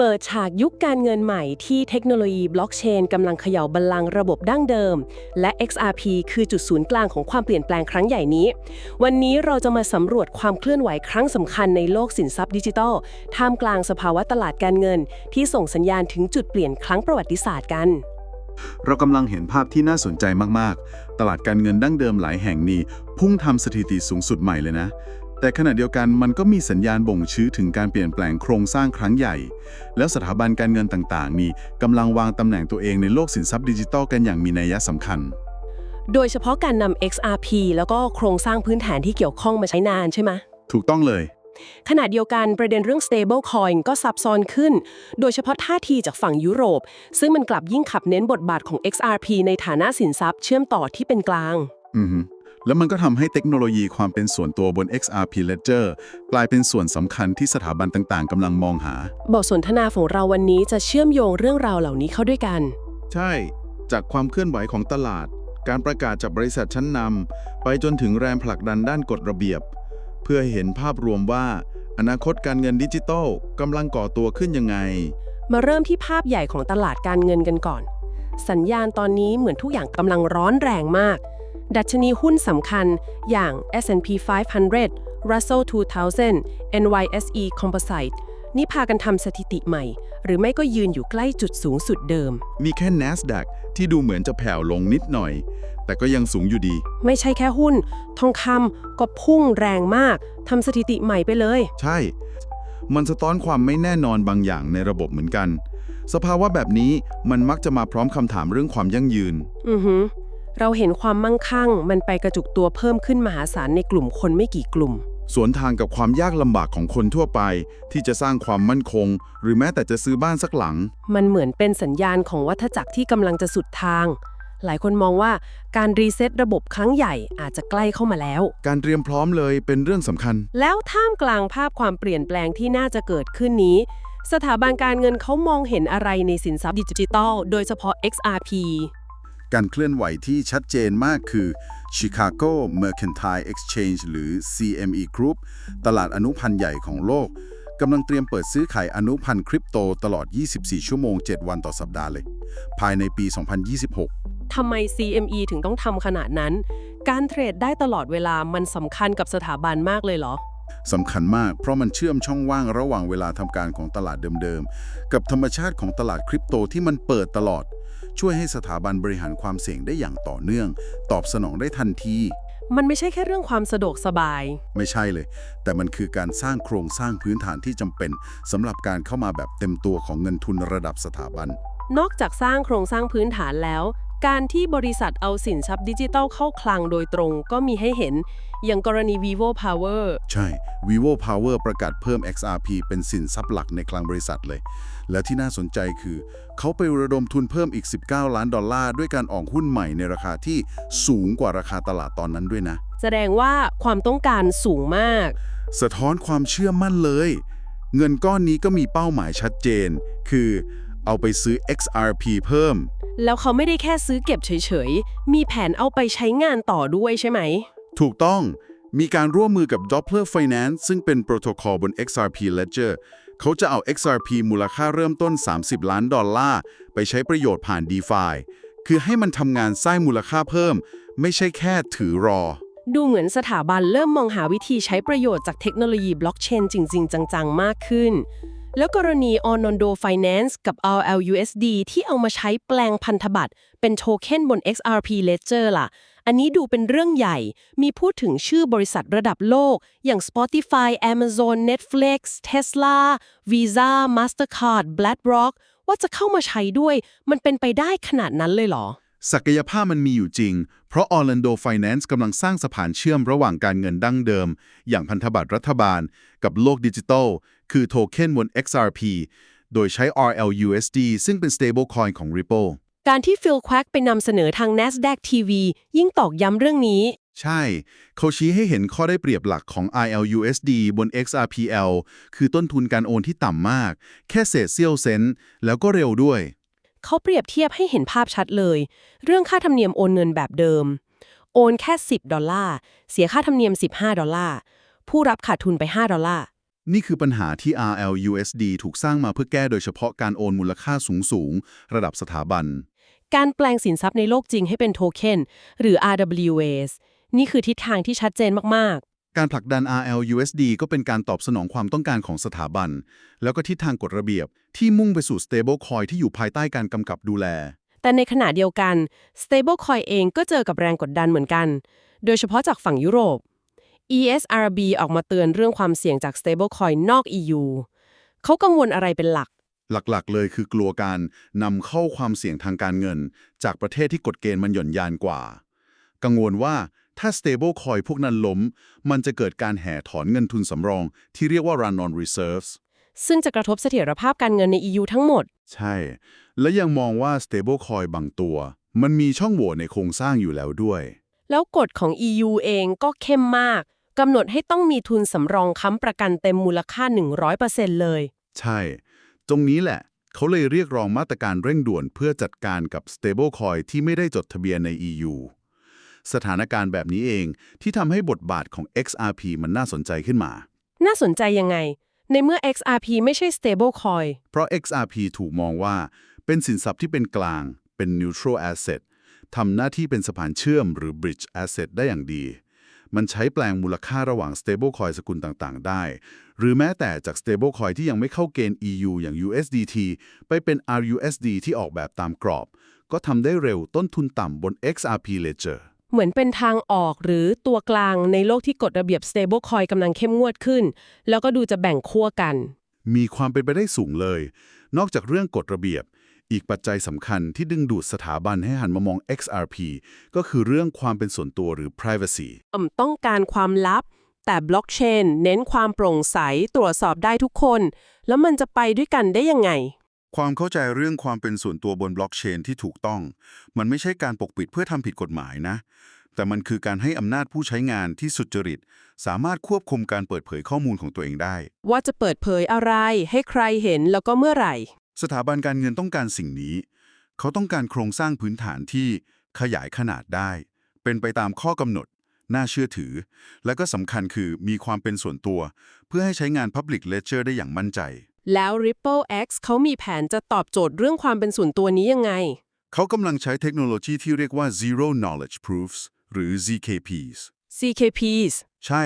เปิดฉากยุคการเงินใหม่ที่เทคโนโลยีบล็อกเชนกำลังเขย่าบัลลังก์ระบบดั้งเดิม และ XRP คือจุดศูนย์กลางของความเปลี่ยนแปลงครั้งใหญ่นี้ วันนี้เราจะมาสำรวจความเคลื่อนไหวครั้งสำคัญในโลกสินทรัพย์ดิจิทัล ท่ามกลางสภาวะตลาดการเงิน ที่ส่งสัญญาณถึงจุดเปลี่ยนครั้งประวัติศาสตร์กัน เรากำลังเห็นภาพที่น่าสนใจมาก ๆ ตลาดการเงินดั้งเดิมหลายแห่งนี้ พุ่งทำสถิติสูงสุดใหม่เลยนะ แต่ขณะเดียวกันมันก็มีสัญญาณบ่งชี้ถึงการเปลี่ยนแปลงโครงสร้างครั้งใหญ่ แล้วสถาบันการเงินต่างๆ นี่กำลังวางตำแหน่งตัวเองในโลกสินทรัพย์ดิจิทัลกันอย่างมีนัยสำคัญ โดยเฉพาะการนำ XRP แล้วก็โครงสร้างพื้นฐานที่เกี่ยวข้องมาใช้นานใช่ไหมถูกต้องเลย ขณะเดียวกันประเด็นเรื่อง stable coin ก็ซับซ้อนขึ้น โดยเฉพาะท่าทีจากฝั่งยุโรป ซึ่งมันกลับยิ่งขับเน้นบทบาทของ XRP ในฐานะสินทรัพย์เชื่อมต่อที่เป็นกลาง อือฮึ แล้วมันก็ทำให้เทคโนโลยีความเป็นส่วนตัวบน XRP Ledger กลายเป็นส่วนสำคัญที่สถาบันต่างๆกำลังมองหา บทสนทนาของเราวันนี้จะเชื่อมโยงเรื่องราวเหล่านี้เข้าด้วยกัน ใช่ จากความเคลื่อนไหวของตลาด การประกาศจากบริษัทชั้นนำไปจนถึงแรงผลักดันด้านกฎระเบียบ เพื่อให้เห็นภาพรวมว่า อนาคตการเงินดิจิทัลกำลังก่อตัวขึ้นยังไง มาเริ่มที่ภาพใหญ่ของตลาดการเงินกันก่อน สัญญาณตอนนี้เหมือนทุกอย่างกำลังร้อนแรงมาก ดัชนีหุ้นสำคัญอย่าง S&P 500 Russell 2000 NYSE Composite นี่พากันทำสถิติใหม่ หรือไม่ก็ยืนอยู่ใกล้จุดสูงสุดเดิม มีแค่ NASDAQ ที่ดูเหมือนจะแผ่วลงนิดหน่อย แต่ก็ยังสูงอยู่ดี ไม่ใช่แค่หุ้น ทองคำก็พุ่งแรงมากทำสถิติใหม่ไปเลย ใช่ มันสะท้อนความไม่แน่นอนบางอย่างในระบบเหมือนกัน สภาวะแบบนี้มันมักจะมาพร้อมคำถามเรื่องความยั่งยืน อือหือ เราเห็นความมั่งคั่ง มันไปกระจุกตัวเพิ่มขึ้นมหาศาลในกลุ่มคนไม่กี่กลุ่ม สวนทางกับความยากลำบากของคนทั่วไป ที่จะสร้างความมั่นคง หรือแม้แต่จะซื้อบ้านสักหลัง มันเหมือนเป็นสัญญาณของวัฏจักรที่กำลังจะสุดทาง หลายคนมองว่าการรีเซ็ตระบบครั้งใหญ่อาจจะใกล้เข้ามาแล้ว การเตรียมพร้อมเลยเป็นเรื่องสำคัญ แล้วท่ามกลางภาพความเปลี่ยนแปลงที่น่าจะเกิดขึ้นนี้ สถาบันการเงินเขามองเห็นอะไรในสินทรัพย์ดิจิทัล โดยเฉพาะ XRP การเคลื่อนไหวที่ชัดเจนมากคือ Chicago Mercantile Exchange หรือ CME Group ตลาดอนุพันธ์ใหญ่ของโลกกำลังเตรียมเปิดซื้อขายอนุพันธ์คริปโตตลอด 24 ชั่วโมง 7 วันต่อสัปดาห์เลย ภายในปี 2026 ทำไม CME ถึงต้องทำขนาดนั้น การเทรดได้ตลอดเวลามันสำคัญกับสถาบันมากเลยเหรอสำคัญมากเพราะมันเชื่อมช่องว่างระหว่างเวลาทำการของตลาดเดิมๆ กับธรรมชาติของตลาดคริปโตที่มันเปิดตลอด ช่วยให้สถาบันบริหารความเสี่ยงได้อย่างต่อเนื่อง ตอบสนองได้ทันที มันไม่ใช่แค่เรื่องความสะดวกสบาย ไม่ใช่เลย แต่มันคือการสร้างโครงสร้างพื้นฐานที่จำเป็นสำหรับการเข้ามาแบบเต็มตัวของเงินทุนระดับสถาบัน นอกจากสร้างโครงสร้างพื้นฐานแล้ว การที่บริษัทเอาสินทรัพย์ดิจิทัลเข้าคลังโดยตรงก็มีให้เห็น อย่างกรณี vivo power ใช่ vivo power ประกาศเพิ่ม XRP เป็นสินทรัพย์หลักในคลังบริษัทเลย และที่น่าสนใจคือ เขาไประดมทุนเพิ่มอีก 19 ล้านดอลลาร์ ด้วยการออกหุ้นใหม่ในราคาที่สูงกว่าราคาตลาดตอนนั้นด้วยนะ แสดงว่าความต้องการสูงมาก สะท้อนความเชื่อมั่นเลย เงินก้อนนี้ก็มีเป้าหมายชัดเจน คือ เอาไปซื้อ XRP เพิ่ม แล้วเขาไม่ได้แค่ซื้อเก็บเฉยๆ มีแผนเอาไปใช้งานต่อด้วยใช่ไหม ถูกต้อง มีการร่วมมือกับ Doppler Finance ซึ่งเป็นโปรโตคอลบน XRP Ledger เขาจะเอา XRP มูลค่าเริ่มต้น 30 ล้านดอลลาร์ ไปใช้ประโยชน์ผ่าน DeFi คือให้มันทำงานสร้างมูลค่าเพิ่ม ไม่ใช่แค่ถือรอ ดูเหมือนสถาบันเริ่มมองหาวิธีใช้ประโยชน์จากเทคโนโลยีบล็อกเชนจริง ๆ จัง ๆ มากขึ้น แล้วกรณี Onondo Finance กับ RLUSD ที่เอามาใช้แปลงพันธบัตรเป็นโทเค็นบน XRP Ledger ล่ะ อันนี้ดูเป็นเรื่องใหญ่ มีพูดถึงชื่อบริษัทระดับโลก อย่าง Spotify Amazon Netflix Tesla Visa Mastercard BlackRock ว่าจะเข้ามาใช้ด้วย มันเป็นไปได้ขนาดนั้นเลยเหรอ ศักยภาพมันมีอยู่จริง เพราะ Orlando Finance กำลังสร้างสะพานเชื่อมระหว่างการเงินดั้งเดิม อย่างพันธบัตรรัฐบาล กับโลกดิจิทัล คือโทเค็นบน XRP โดยใช้ RLUSD ซึ่งเป็น stablecoin ของ Ripple การที่ฟิลแควกไปนำเสนอทาง NASDAQ TV ยิ่งตอกย้ำเรื่องนี้ ใช่ เขาชี้ให้เห็นข้อได้เปรียบหลักของ ILUSD บน XRPL คือต้นทุนการโอนที่ต่ำมาก แค่เศษเสี้ยวเซนต์แล้วก็เร็วด้วย เขาเปรียบเทียบให้เห็นภาพชัดเลย เรื่องค่าธรรมเนียมโอนเงินแบบเดิม โอนแค่ 10 ดอลลาร์ เสียค่าธรรมเนียม 15 ดอลลาร์ ผู้รับขาดทุนไป 5 ดอลลาร์ นี่คือปัญหาที่ RLUSD ถูกสร้างมาเพื่อแก้โดยเฉพาะการโอนมูลค่าสูงๆ ระดับสถาบัน การแปลงสินทรัพย์ในโลกจริงให้เป็นโทเค็นหรือ RWAs นี่คือทิศทางที่ชัดเจนมาก การผลักดัน RLUSD ก็เป็นการตอบสนองความต้องการของสถาบัน แล้วก็ทิศทางกฎระเบียบที่มุ่งไปสู่ stablecoin ที่อยู่ภายใต้การกำกับดูแลๆแต่ในขณะเดียวกัน stablecoin เองก็เจอกับแรงกดดันเหมือนกัน โดยเฉพาะจากฝั่งยุโรป ESRB ออกมาเตือนเรื่องความเสี่ยงจาก stablecoin นอก EU เขากังวลอะไรเป็นหลัก หลักๆ เลยคือกลัวการนำเข้าความเสี่ยงทางการเงิน จากประเทศที่กฎเกณฑ์มันหย่อนยานกว่า กังวลว่า ถ้า stable coin พวกนั้นล้ม มันจะเกิดการแห่ถอนเงินทุนสำรอง ที่เรียกว่า run on reserves ซึ่งจะกระทบเสถียรภาพการเงินใน EU ทั้งหมด ใช่ และยังมองว่า stable coin บางตัว มันมีช่องโหว่ในโครงสร้างอยู่แล้วด้วย แล้วกฎของ EU เองก็เข้มมากกำหนดให้ต้องมีทุนสำรองค้ำประกันเต็มมูลค่า 100%เลย ใช่ ตรงนี้แหละ เขาเลยเรียกร้องมาตรการเร่งด่วนเพื่อจัดการกับ stablecoin ที่ไม่ได้จดทะเบียนใน EU สถานการณ์แบบนี้เอง ที่ทำให้บทบาทของ XRP มันน่าสนใจขึ้นมา น่าสนใจยังไง ในเมื่อ XRP ไม่ใช่ stablecoin เพราะ XRP ถูกมองว่าเป็นสินทรัพย์ที่เป็นกลาง เป็น neutral asset ทำหน้าที่เป็นสะพานเชื่อมหรือ bridge asset ได้อย่างดี มันใช้แปลงมูลค่าระหว่าง stablecoin สกุลต่างๆ ได้ หรือแม้แต่จาก stablecoin ที่ยังไม่เข้าเกณฑ์ EU อย่าง USDT ไปเป็น RUSD ที่ออกแบบตามกรอบ ก็ทำได้เร็วต้นทุนต่ำบน XRP Ledger เหมือนเป็นทางออกหรือตัวกลางในโลกที่กฎระเบียบ stablecoin กำลังเข้มงวดขึ้น แล้วก็ดูจะแบ่งขั้วกัน มีความเป็นไปได้สูงเลย นอกจากเรื่องกฎระเบียบ อีกปัจจัยสำคัญที่ดึงดูดสถาบันให้หันมามอง XRP ก็คือเรื่องความเป็นส่วนตัวหรือ privacy อ่ำต้องการความลับ แต่บล็อกเชนเน้นความโปร่งใสตรวจสอบได้ทุกคน แล้วมันจะไปด้วยกันได้ยังไง ความเข้าใจเรื่องความเป็นส่วนตัวบนบล็อกเชนที่ถูกต้อง มันไม่ใช่การปกปิดเพื่อทำผิดกฎหมายนะ แต่มันคือการให้อำนาจผู้ใช้งานที่สุจริต สามารถควบคุมการเปิดเผยข้อมูลของตัวเองได้ ว่าจะเปิดเผยอะไร ให้ใครเห็นแล้วก็เมื่อไหร่ สถาบันการเงินต้องการสิ่งนี้ เขาต้องการโครงสร้างพื้นฐานที่ขยายขนาดได้ เป็นไปตามข้อกำหนด น่าเชื่อถือ และก็สำคัญคือมีความเป็นส่วนตัว เพื่อให้ใช้งาน Public Ledger ได้อย่างมั่นใจ แล้ว Ripple X เขามีแผนจะตอบโจทย์เรื่องความเป็นส่วนตัวนี้ยังไง เขากำลังใช้เทคโนโลยีที่เรียกว่า Zero Knowledge Proofs หรือ ZKPs CKPs ใช่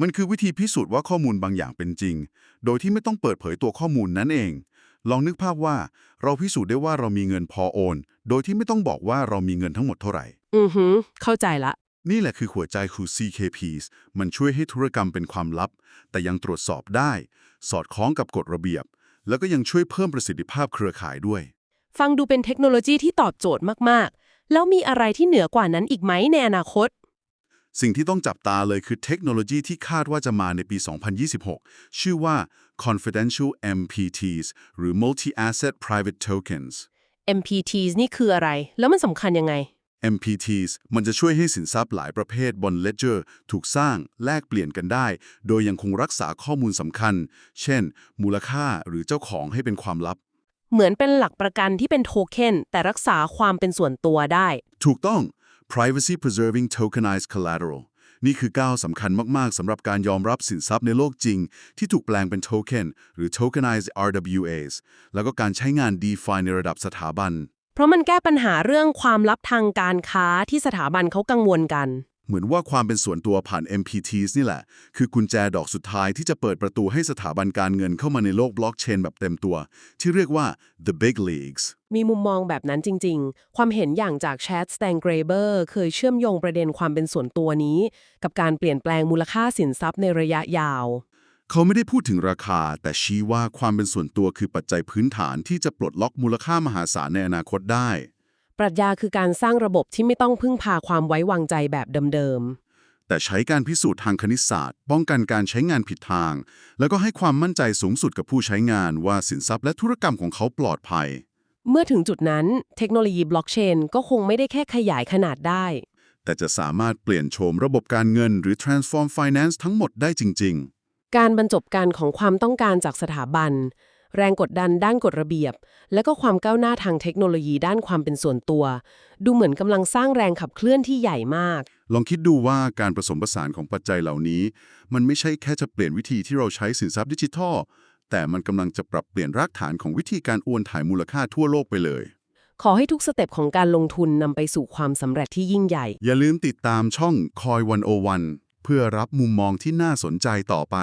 มันคือวิธีพิสูจน์ว่าข้อมูลบางอย่างเป็นจริง โดยที่ไม่ต้องเปิดเผยตัวข้อมูลนั่นเอง ลองนึกภาพว่า เราพิสูจน์ได้ว่าเรามีเงินพอโอน โดยที่ไม่ต้องบอกว่าเรามีเงินทั้งหมดเท่าไหร่ อือหือ เข้าใจละ นี่แหละคือหัวใจคือ CKPs มันช่วยให้ธุรกรรมเป็นความลับ แต่ยังตรวจสอบได้ สอดคล้องกับกฎระเบียบ แล้วก็ยังช่วยเพิ่มประสิทธิภาพเครือข่ายด้วย ฟังดูเป็นเทคโนโลยีที่ตอบโจทย์มากๆ แล้วมีอะไรที่เหนือกว่านั้นอีกไหมในอนาคต สิ่งที่ต้องจับตาเลยคือเทคโนโลยีที่คาดว่าจะมาในปี 2026 ชื่อว่า confidential MPTs หรือ multi asset private tokens MPTs นี่คืออะไร แล้วมันสำคัญยังไง MPTs มันจะช่วยให้สินทรัพย์หลายประเภทบน Ledger ถูกสร้างแลกเปลี่ยนกันได้ โดยยังคงรักษาข้อมูลสำคัญ เช่น มูลค่าหรือเจ้าของให้เป็นความลับ เหมือนเป็นหลักประกันที่เป็นโทเค็นแต่รักษาความเป็นส่วนตัวได้ ถูกต้อง privacy preserving tokenized collateral นี่คือก้าวสำคัญมาก ๆ สำหรับการยอมรับสินทรัพย์ในโลกจริง ที่ถูกแปลงเป็นโทเค็นหรือ tokenized RWAs แล้วก็การใช้งาน DeFi ในระดับสถาบัน เพราะมันแก้ปัญหาเรื่องความลับทางการค้าที่สถาบันเขากังวลกัน เหมือนว่าความเป็นส่วนตัวผ่าน MPTs นี่แหละ คือกุญแจดอกสุดท้ายที่จะเปิดประตูให้สถาบันการเงินเข้ามาในโลกบล็อกเชนแบบเต็มตัว ที่เรียกว่า the big leagues มีมุมมองแบบนั้นจริง ๆ ความเห็นอย่างจากแชทสแตงเกรเบอร์เคยเชื่อมโยงประเด็นความเป็นส่วนตัวนี้ กับการเปลี่ยนแปลงมูลค่าสินทรัพย์ในระยะยาว เขาไม่ได้พูดถึงราคา แต่ชี้ว่าความเป็นส่วนตัวคือปัจจัยพื้นฐานที่จะปลดล็อกมูลค่ามหาศาลในอนาคตได้ ปรัชญาคือการสร้างระบบที่ไม่ต้องพึ่งพาความไว้วางใจแบบเดิมแต่ใช้การพิสูจน์ทางคณิตศาสตร์ ป้องกันการใช้งานผิดทาง แล้วก็ให้ความมั่นใจสูงสุดกับผู้ใช้งานว่าสินทรัพย์และธุรกรรมของเขาปลอดภัยๆเมื่อถึงจุดนั้น เทคโนโลยีบล็อกเชนก็คงไม่ได้แค่ขยายขนาดได้ แต่จะสามารถเปลี่ยนโฉมระบบการเงินหรือ transform finance ทั้งหมดได้จริง การบรรจบกันของความต้องการจากสถาบัน แรงกดดันด้านกฎระเบียบ และก็ความก้าวหน้าทางเทคโนโลยีด้านความเป็นส่วนตัว ดูเหมือนกำลังสร้างแรงขับเคลื่อนที่ใหญ่มาก ลองคิดดูว่าการผสมผสานของปัจจัยเหล่านี้ มันไม่ใช่แค่จะเปลี่ยนวิธีที่เราใช้สินทรัพย์ดิจิทัล แต่มันกำลังจะปรับเปลี่ยนรากฐานของวิธีการโอนถ่ายมูลค่าทั่วโลกไปเลยขอให้ทุกสเต็ปของการลงทุนนำไปสู่ความสำเร็จที่ยิ่งใหญ่ อย่าลืมติดตามช่อง Coin 101 เพื่อรับมุมมองที่น่าสนใจต่อไป